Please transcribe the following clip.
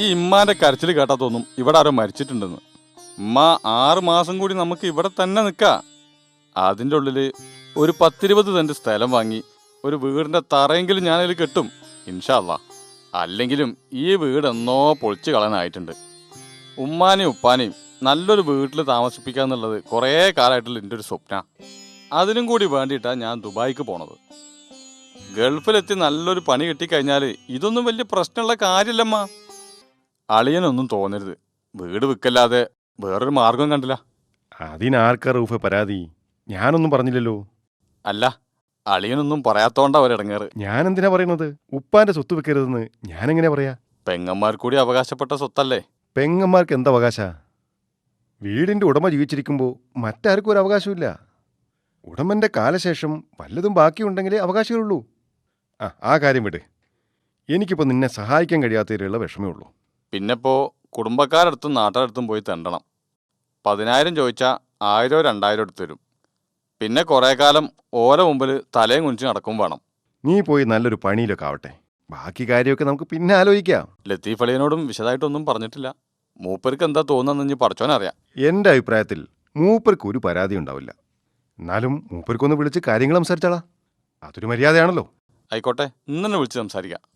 ഈ ഇമ്മാന്റെ കരച്ചിൽ കേട്ടാ തോന്നും ഇവിടെ ആരോ മരിച്ചിട്ടുണ്ടെന്ന്. ഉമ്മ ആറ് മാസം കൂടി നമുക്ക് ഇവിടെ തന്നെ നിൽക്കാം അതിന്റെ ഉള്ളിൽ ഒരു പത്തിരുപത് തന്റെ സ്ഥലം വാങ്ങി ഒരു വീടിന്റെ തറയെങ്കിലും ഞാനതിൽ കെട്ടും ഇൻഷാല്ല അല്ലെങ്കിലും ഈ വീട് എന്നോ പൊളിച്ചു കളയാനായിട്ടുണ്ട്. ഉമ്മാനെയും ഉപ്പാനെയും നല്ലൊരു വീട്ടിൽ താമസിപ്പിക്കുക എന്നുള്ളത് കുറേ കാലമായിട്ടുള്ള എന്റെ ഒരു സ്വപ്ന. അതിനും കൂടി വേണ്ടിയിട്ടാണ് ഞാൻ ദുബായിക്ക് പോണത്. ഗൾഫിലെത്തി നല്ലൊരു പണി കിട്ടിക്കഴിഞ്ഞാൽ ഇതൊന്നും വലിയ പ്രശ്നമുള്ള കാര്യമില്ലമ്മ അളിയനൊന്നും തോന്നരുത്. വീട് വിൽക്കല്ലാതെ വേറൊരു മാർഗം കണ്ടില്ല. അതിനാർക്കാ റൂഫെ പരാതി? ഞാനൊന്നും പറഞ്ഞില്ലല്ലോ. അല്ല അളിയനൊന്നും പറയാത്തോണ്ടാ അവരടങ്ങേറ്. ഞാൻ എന്തിനാ പറയുന്നത്? ഉപ്പാന്റെ സ്വത്ത് വെക്കരുതെന്ന് ഞാൻ എങ്ങനെ പറയാ? പെങ്ങന്മാർ കൂടി അവകാശപ്പെട്ട സ്വത്തല്ലേ? പെങ്ങന്മാർക്ക് എന്താ അവകാശ? വീടിന്റെ ഉടമ ജീവിച്ചിരിക്കുമ്പോൾ മറ്റാർക്കും ഒരു അവകാശമില്ല ഉടമന്റെ കാലശേഷം വല്ലതും ബാക്കിയുണ്ടെങ്കിലേ അവകാശികളുള്ളൂ. ആ ആ കാര്യം വിട്. എനിക്കിപ്പോൾ നിന്നെ സഹായിക്കാൻ കഴിയാത്തതിലുള്ള വിഷമേ ഉള്ളൂ. പിന്നെപ്പോ കുടുംബക്കാരടുത്തും നാട്ടുകാരടുത്തും പോയി തെണ്ടണം. പതിനായിരം ചോദിച്ചാൽ ആയിരോ രണ്ടായിരം എടുത്തു തരും. പിന്നെ കുറേ കാലം ഓല മുമ്പിൽ തലയും കുനിച്ച് നടക്കും വേണം. നീ പോയി നല്ലൊരു പണിയിലൊക്കെ ആവട്ടെ. ബാക്കി കാര്യമൊക്കെ നമുക്ക് പിന്നെ ആലോചിക്കാം. ലത്തീഫ് അളിയനോടും വിശദമായിട്ടൊന്നും പറഞ്ഞിട്ടില്ല. മൂപ്പർക്ക് എന്താ തോന്നുന്നതെന്ന് ഇനി പഠിച്ചോനറിയാം എന്റെ അഭിപ്രായത്തിൽ മൂപ്പർക്ക് ഒരു പരാതി ഉണ്ടാവില്ല. എന്നാലും മൂപ്പർക്കൊന്ന് വിളിച്ച് കാര്യങ്ങൾ സംസാരിച്ചാളാ. അതൊരു മര്യാദയാണല്ലോ. ആയിക്കോട്ടെ ഇന്നെ വിളിച്ച് സംസാരിക്കാം.